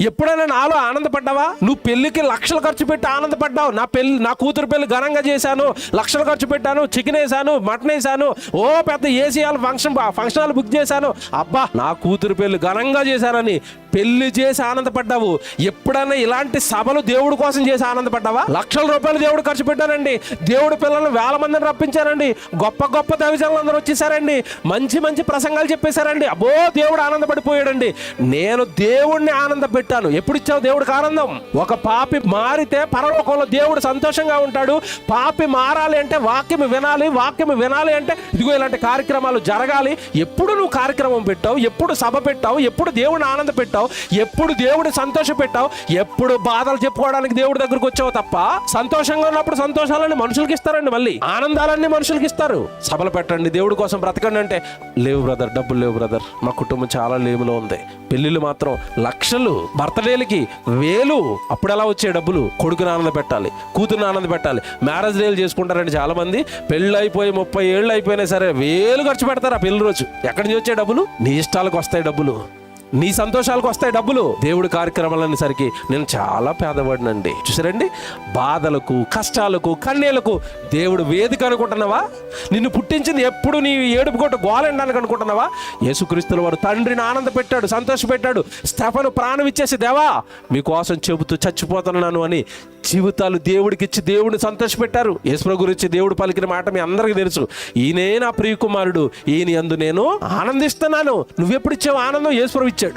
ఎప్పుడైనా నాలో ఆనందపడ్డావా? నువ్వు పెళ్ళికి లక్షలు ఖర్చు పెట్టి ఆనందపడ్డావు. నా పెళ్ళి నా కూతురు పెళ్ళి ఘనంగా చేశాను. లక్షలు ఖర్చు పెట్టాను చికెన్ వేసాను మటన్ వేసాను ఓ పెద్ద AC hall function function hall book చేశాను. అబ్బా నా కూతురు పెళ్ళి ఘనంగా చేశానని పెళ్ళి చేసి ఆనందపడ్డావు? ఎప్పుడైనా ఇలాంటి సభలు దేవుడి కోసం చేసి ఆనందపడ్డావా? లక్షల రూపాయలు దేవుడు ఖర్చు పెట్టానండి దేవుడి పిల్లలను వేల మందిని రప్పించారండి. గొప్ప గొప్ప దవిజనులు అందరూ వచ్చేసారండి. మంచి మంచి ప్రసంగాలు చెప్పేశారండి. అబ్బో దేవుడు ఆనందపడిపోయాడండి. నేను దేవుడిని ఆనంద పెట్టాను ఎప్పుడు ఇచ్చావు దేవుడికి ఆనందం? ఒక పాపి మారితే పరలోకంలో దేవుడు సంతోషంగా ఉంటాడు. పాపి మారాలి అంటే వాక్యం వినాలి వాక్యం వినాలి అంటే ఇదిగో ఇలాంటి కార్యక్రమాలు జరగాలి. ఎప్పుడు నువ్వు కార్యక్రమం పెట్టావు? ఎప్పుడు సభ పెట్టావు? ఎప్పుడు దేవుడిని ఆనంద పెట్టావు ఎప్పుడు దేవుడు సంతోష పెట్టావు ఎప్పుడు బాధలు చెప్పుకోవడానికి దేవుడి దగ్గరకు వచ్చావు తప్ప సంతోషంగా ఉన్నప్పుడు సంతోషాలన్నీ మనుషులకి ఇస్తారండి మళ్ళీ. ఆనందాలన్నీ మనుషులకి ఇస్తారు. సభలు పెట్టండి దేవుడి కోసం బ్రతకండి అంటే లేవు బ్రదర్ డబ్బులు లేవు బ్రదర్. మా కుటుంబం చాలా లేములో ఉంది. పెళ్ళిళ్ళు మాత్రం లక్షలు బర్త్డేలకి వేలు. అప్పుడు ఎలా వచ్చే డబ్బులు? కొడుకుని ఆనంద పెట్టాలి కూతురుని ఆనంద పెట్టాలి మ్యారేజ్ డేలు చేసుకుంటారండి చాలా మంది పెళ్ళి అయిపోయి ముప్పై ఏళ్ళు అయిపోయినా సరే వేలు ఖర్చు పెడతారు ఆ పెళ్ళి రోజు. ఎక్కడి నుంచి వచ్చే డబ్బులు? నీ ఇష్టాలకు వస్తాయి డబ్బులు. నీ సంతోషాలకు వస్తాయి డబ్బులు. దేవుడి కార్యక్రమాలనేసరికి నేను చాలా పేదవాడినండి. చూసారండి బాధలకు కష్టాలకు కన్నీలకు దేవుడు వేదిక అనుకుంటున్నావా? నిన్ను పుట్టించింది ఎప్పుడు నీ ఏడుపు కొట్టు గోలండానికి అనుకుంటున్నావా? యేసుక్రీస్తుల వారు తండ్రిని ఆనంద పెట్టాడు సంతోష పెట్టాడు స్టెఫను ప్రాణం ఇచ్చేసి దేవా మీకోసం చెబుతూ చచ్చిపోతున్నాను అని జీవితాలు దేవుడికి ఇచ్చి దేవుడిని సంతోషపెట్టారు యేసు గురించి దేవుడు పలికిన మాట మీ అందరికీ తెలుసు. ఈయనే నా ప్రియకుమారుడు ఈయన యందు నేను ఆనందిస్తున్నాను. నువ్వెప్పుడు ఇచ్చావు ఆనందం యేసుప్రభు ఇచ్చావు